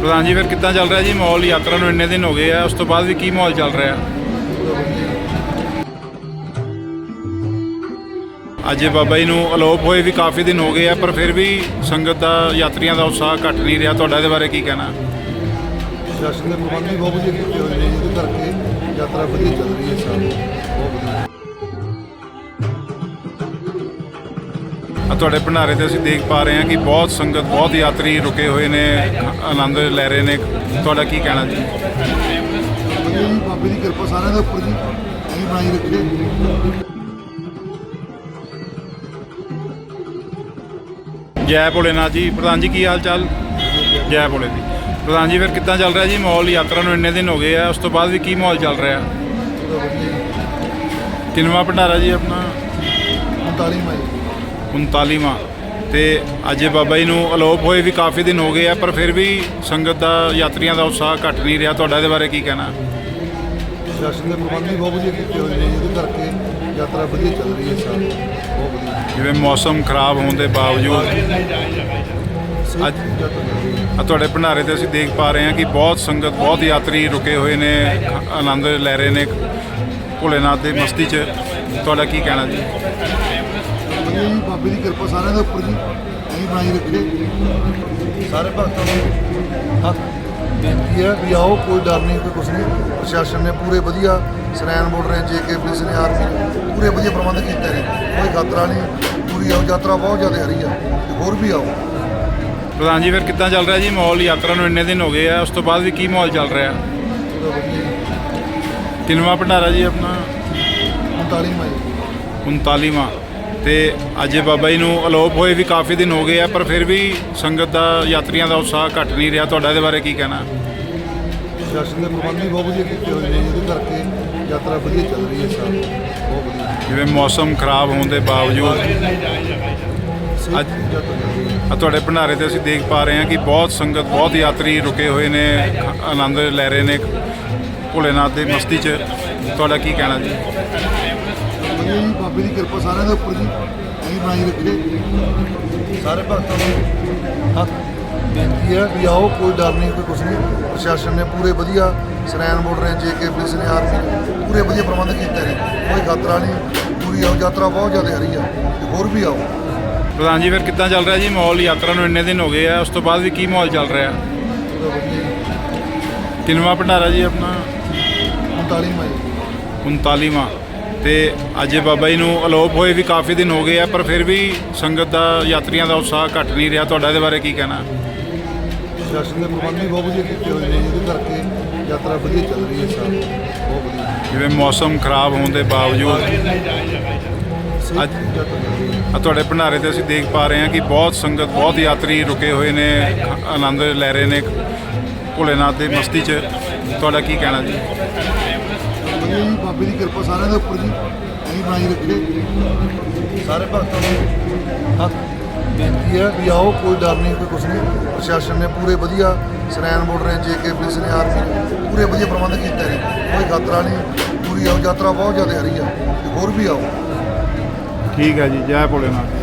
ਪ੍ਰਧਾਨ ਜੀ, ਫਿਰ ਕਿੱਦਾਂ ਚੱਲ ਰਿਹਾ ਜੀ ਮਾਹੌਲ? ਯਾਤਰਾ ਨੂੰ ਇੰਨੇ ਦਿਨ ਹੋ ਗਏ ਆ, ਉਸ ਤੋਂ ਬਾਅਦ ਵੀ ਕੀ ਮਾਹੌਲ ਚੱਲ ਰਿਹਾ? ਅੱਜ ਬਾਬਾ ਜੀ ਨੂੰ ਅਲੋਪ ਹੋਏ ਵੀ ਕਾਫੀ ਦਿਨ ਹੋ ਗਏ ਆ, ਪਰ ਫਿਰ ਵੀ ਸੰਗਤ ਦਾ, ਯਾਤਰੀਆਂ ਦਾ ਉਤਸ਼ਾਹ ਘਟ ਨਹੀਂ ਰਿਹਾ। ਤੁਹਾਡਾ ਇਹਦੇ ਬਾਰੇ ਕੀ ਕਹਿਣਾ? ਪ੍ਰਸ਼ਾਸਨ ਦੇ ਪ੍ਰਬੰਧ ਵੀ ਬਹੁਤ ਵਧੀਆ ਕੀਤੇ ਹੋਏ ਨੇ ਜਿਹਦੇ ਕਰਕੇ ਯਾਤਰਾ ਵਧੀਆ ਚੱਲ ਰਹੀ ਹੈ ਸਾਰੀ ਬਹੁਤ ਵਧੀਆ। ਤੁਹਾਡੇ ਭੰਡਾਰੇ ਤੇ ਅਸੀਂ ਦੇਖ ਪਾ ਰਹੇ ਹਾਂ ਕਿ ਬਹੁਤ ਸੰਗਤ ਬਹੁਤ ਯਾਤਰੀ ਰੁਕੇ ਹੋਏ ਨੇ ਆਨੰਦ ਲੈ ਰਹੇ ਨੇ। ਤੁਹਾਡਾ ਕੀ ਕਹਿਣਾ ਜੀ? ਬਾਬੇ ਦੀ ਕਿਰਪਾ ਸਾਰਿਆਂ ਦੇ ਉੱਪਰ ਜੀ ਐਂ ਬਣਾਈ ਰੱਖੇ। ਜੈ ਭੋਲੇਨਾਥ ਜੀ। ਪ੍ਰਧਾਨ ਜੀ ਕੀ ਹਾਲ ਚਾਲ ਜੈ ਭੋਲੇ ਜੀ। ਪ੍ਰਧਾਨ ਜੀ ਫਿਰ ਕਿੱਦਾਂ ਚੱਲ ਰਿਹਾ ਜੀ ਮਾਹੌਲ? ਯਾਤਰਾ ਨੂੰ ਇੰਨੇ ਦਿਨ ਹੋ ਗਏ ਆ ਉਸ ਤੋਂ ਬਾਅਦ ਵੀ ਕੀ ਮਾਹੌਲ ਚੱਲ ਰਿਹਾ? ਕਿੰਨਵਾਂ ਭੰਡਾਰਾ ਜੀ ਆਪਣਾ? 39 ਮਈ। 39ਵਾਂ ਤੇ ਅੱਜ ਬਾਬਾ ਜੀ ਨੂੰ ਅਲੋਪ ਹੋਏ ਵੀ ਕਾਫੀ ਦਿਨ ਹੋ ਗਏ ਆ ਪਰ ਫਿਰ ਵੀ ਸੰਗਤ ਦਾ ਯਾਤਰੀਆਂ ਦਾ ਉਤਸ਼ਾਹ ਘਟ ਨਹੀਂ ਰਿਹਾ। ਤੁਹਾਡਾ ਇਹਦੇ ਬਾਰੇ ਕੀ ਕਹਿਣਾ? ਪ੍ਰਸ਼ਾਸਨ ਦੇ ਪ੍ਰਬੰਧ ਵੀ ਬਹੁਤ ਵਧੀਆ ਕੀਤੇ ਹੋਏ ਨੇ ਜਿਹਦੇ ਕਰਕੇ ਯਾਤਰਾ ਵਧੀਆ ਚੱਲ ਰਹੀ ਹੈ ਸਾਰੀ ਬਹੁਤ ਵਧੀਆ। ਜਿਵੇਂ ਮੌਸਮ ਖਰਾਬ ਹੋਣ ਦੇ ਬਾਵਜੂਦ। ਅੱਜ- ਆ ਤੁਹਾਡੇ ਭੰਡਾਰੇ ਤੇ ਅਸੀਂ ਦੇਖ ਪਾ ਰਹੇ ਹਾਂ ਕਿ ਬਹੁਤ ਸੰਗਤ ਬਹੁਤ ਯਾਤਰੀ ਰੁਕੇ ਹੋਏ ਨੇ ਆਨੰਦ ਲੈ ਰਹੇ ਨੇ। ਭੋਲੇਨਾਥ ਦੀ ਮਸਤੀ 'ਚ। ਤੁਹਾਡਾ ਕੀ ਕਹਿਣਾ ਜੀ? ਵਧੀਆ ਜੀ ਬਾਬੇ ਦੀ ਕਿਰਪਾ ਸਾਰਿਆਂ ਦੇ ਉੱਪਰ ਜੀ। ਐਂ ਬਣਾਈ ਰੱਖੇ। ਸਾਰੇ ਭਗਤਾਂ ਨੂੰ ਹੱਥ ਬੇਨਤੀ ਹੈ ਵੀ ਆਓ ਕੋਈ ਡਰ ਨਹੀਂ ਕੋਈ ਕੁਛ ਨਹੀਂ। ਪ੍ਰਸ਼ਾਸਨ ਨੇ ਪੂਰੇ ਵਧੀਆ ਸਰੈਨ ਬਾਰਡਰ ਨੇ ਜੇਕੇ ਪੁਲਿਸ ਨੇ ਆਰਮੀ ਪੂਰੇ ਵਧੀਆ ਪ੍ਰਬੰਧ ਕੀਤੇ ਨੇ। ਕੋਈ ਖਤਰਾ ਨਹੀਂ ਪੂਰੀ ਆਓ ਯਾਤਰਾ ਬਹੁਤ ਜ਼ਿਆਦਾ ਹਰੀ ਆ। ਤੇ ਹੋਰ ਵੀ ਆਓ। ਪ੍ਰਧਾਨ ਜੀ ਫਿਰ ਕਿੱਦਾਂ ਚੱਲ ਰਿਹਾ ਜੀ ਮਾਹੌਲ? ਯਾਤਰਾ ਨੂੰ ਇੰਨੇ ਦਿਨ ਹੋ ਗਏ ਆ ਉਸ ਤੋਂ ਬਾਅਦ ਵੀ ਕੀ ਮਾਹੌਲ ਚੱਲ ਰਿਹਾ? ਕਿੰਨਵਾਂ ਭੰਡਾਰਾ ਜੀ ਆਪਣਾ? 39 ਮਈ। 39ਵਾਂ ਤੇ ਅੱਜ ਬਾਬਾ ਜੀ ਨੂੰ ਅਲੋਪ ਹੋਏ ਵੀ ਕਾਫੀ ਦਿਨ ਹੋ ਗਏ ਆ ਪਰ ਫਿਰ ਵੀ ਸੰਗਤ ਦਾ ਯਾਤਰੀਆਂ ਦਾ ਉਤਸ਼ਾਹ ਘਟ ਨਹੀਂ ਰਿਹਾ। ਤੁਹਾਡਾ ਇਹਦੇ ਬਾਰੇ ਕੀ ਕਹਿਣਾ? ਪ੍ਰਸ਼ਾਸਨ ਦੇ ਪ੍ਰਬੰਧ ਵੀ ਬਹੁਤ ਵਧੀਆ ਕੀਤੇ ਹੋਏ ਨੇ ਜਿਹਦੇ ਕਰਕੇ ਯਾਤਰਾ ਵਧੀਆ ਚੱਲ ਰਹੀ ਹੈ ਸਾਰੀ ਬਹੁਤ ਵਧੀਆ। ਜਿਵੇਂ ਮੌਸਮ ਖਰਾਬ ਹੋਣ ਦੇ ਬਾਵਜੂਦ। ਅੱਜ- ਆ ਤੁਹਾਡੇ ਭੰਡਾਰੇ ਤੇ ਅਸੀਂ ਦੇਖ ਪਾ ਰਹੇ ਹਾਂ ਕਿ ਬਹੁਤ ਸੰਗਤ ਬਹੁਤ ਯਾਤਰੀ ਰੁਕੇ ਹੋਏ ਨੇ ਆਨੰਦ ਲੈ ਰਹੇ ਨੇ। ਭੋਲੇਨਾਥ ਦੀ ਮਸਤੀ 'ਚ। ਤੁਹਾਡਾ ਕੀ ਕਹਿਣਾ ਜੀ? ਜੀ ਬਾਬੇ ਦੀ ਕਿਰਪਾ ਸਾਰਿਆਂ ਦੇ ਉੱਪਰ ਜੀ। ਬਣਾਈ ਰੱਖੇ। ਸਾਰੇ ਭਗਤਾਂ ਨੂੰ ਹੱਥ ਬੇਨਤੀ ਹੈ ਵੀ ਆਓ ਕੋਈ ਡਰ ਨਹੀਂ ਕੋਈ ਕੁਛ ਨਹੀਂ। ਪ੍ਰਸ਼ਾਸਨ ਨੇ ਪੂਰੇ ਵਧੀਆ ਸਰੈਨ ਬਾਰਡਰ ਨੇ ਜੇਕੇ ਪੁਲਿਸ ਨੇ ਆਰਮੀ ਨੇ ਪੂਰੇ ਵਧੀਆ ਪ੍ਰਬੰਧ ਕੀਤੇ ਨੇ। ਕੋਈ ਖਤਰਾ ਨਹੀਂ ਪੂਰੀ ਆਓ ਯਾਤਰਾ ਬਹੁਤ ਜ਼ਿਆਦਾ ਹਰੀ ਆ ਹੋਰ ਵੀ ਆਓ। ਪ੍ਰਧਾਨ ਜੀ ਫਿਰ ਕਿੱਦਾਂ ਚੱਲ ਰਿਹਾ ਜੀ ਮਾਹੌਲ? ਯਾਤਰਾ ਨੂੰ ਇੰਨੇ ਦਿਨ ਹੋ ਗਏ ਆ ਉਸ ਤੋਂ ਬਾਅਦ ਵੀ ਕੀ ਮਾਹੌਲ ਚੱਲ ਰਿਹਾ? ਜੀ ਕਿੰਨਵਾਂ ਭੰਡਾਰਾ ਜੀ ਆਪਣਾ? 39 ਮਈ 39ਵਾਂ ਤੇ ਅੱਜ ਬਾਬਾ ਜੀ ਨੂੰ ਅਲੋਪ ਹੋਏ ਵੀ ਕਾਫੀ ਦਿਨ ਹੋ ਗਏ ਆ ਪਰ ਫਿਰ ਵੀ ਸੰਗਤ ਦਾ ਯਾਤਰੀਆਂ ਦਾ ਉਤਸ਼ਾਹ ਘਟ ਨਹੀਂ ਰਿਹਾ। ਤੁਹਾਡਾ ਇਹਦੇ ਬਾਰੇ ਕੀ ਕਹਿਣਾ? ਪ੍ਰਸ਼ਾਸਨ ਦੇ ਪ੍ਰਬੰਧ ਵੀ ਬਹੁਤ ਵਧੀਆ ਕੀਤੇ ਹੋਏ ਨੇ ਜਿਹਦੇ ਕਰਕੇ ਯਾਤਰਾ ਵਧੀਆ ਚੱਲ ਰਹੀ ਹੈ ਸਾਰੀ ਬਹੁਤ ਵਧੀਆ। ਜਿਵੇਂ ਮੌਸਮ ਖਰਾਬ ਹੋਣ ਦੇ ਬਾਵਜੂਦ। ਅੱਜ- ਤੁਹਾਡੇ ਭੰਡਾਰੇ ਤੇ ਅਸੀਂ ਦੇਖ ਪਾ ਰਹੇ ਹਾਂ ਕਿ ਬਹੁਤ ਸੰਗਤ ਬਹੁਤ ਯਾਤਰੀ ਰੁਕੇ ਹੋਏ ਨੇ ਆਨੰਦ ਲੈ ਰਹੇ ਨੇ ਭੋਲੇਨਾਥ ਦੀ ਮਸਤੀ 'ਚ। ਤੁਹਾਡਾ ਕੀ ਕਹਿਣਾ ਜੀ? ਵਧੀਆ ਜੀ, ਬਾਬੇ ਦੀ ਕਿਰਪਾ ਸਾਰਿਆਂ ਦੇ ਉੱਪਰ ਜੀ। ਐਂ ਬਣਾਈ ਰੱਖੇ। ਸਾਰੇ ਭਗਤਾਂ ਨੂੰ ਹੱਥ ਬੇਨਤੀ ਹੈ ਵੀ ਆਓ, ਕੋਈ ਡਰ ਨਹੀਂ, ਕੋਈ ਕੁਛ ਨਹੀਂ। ਪ੍ਰਸ਼ਾਸਨ ਨੇ ਪੂਰੇ ਵਧੀਆ ਸਰੈਨ ਬਾਰਡਰ ਨੇ ਜੇਕੇ ਪੁਲਿਸ ਨੇ, ਆਰਮੀ ਪੂਰੇ ਵਧੀਆ ਪ੍ਰਬੰਧ ਕੀਤੇ ਨੇ। ਕੋਈ ਖਤਰਾ ਨਹੀਂ, ਪੂਰੀ ਆਓ, ਯਾਤਰਾ ਬਹੁਤ ਜ਼ਿਆਦਾ ਹਰੀ ਆ। ਹੋਰ ਵੀ ਆਓ। ਠੀਕ ਹੈ ਜੀ, ਜੈ ਭੋਲੇਨਾਥ।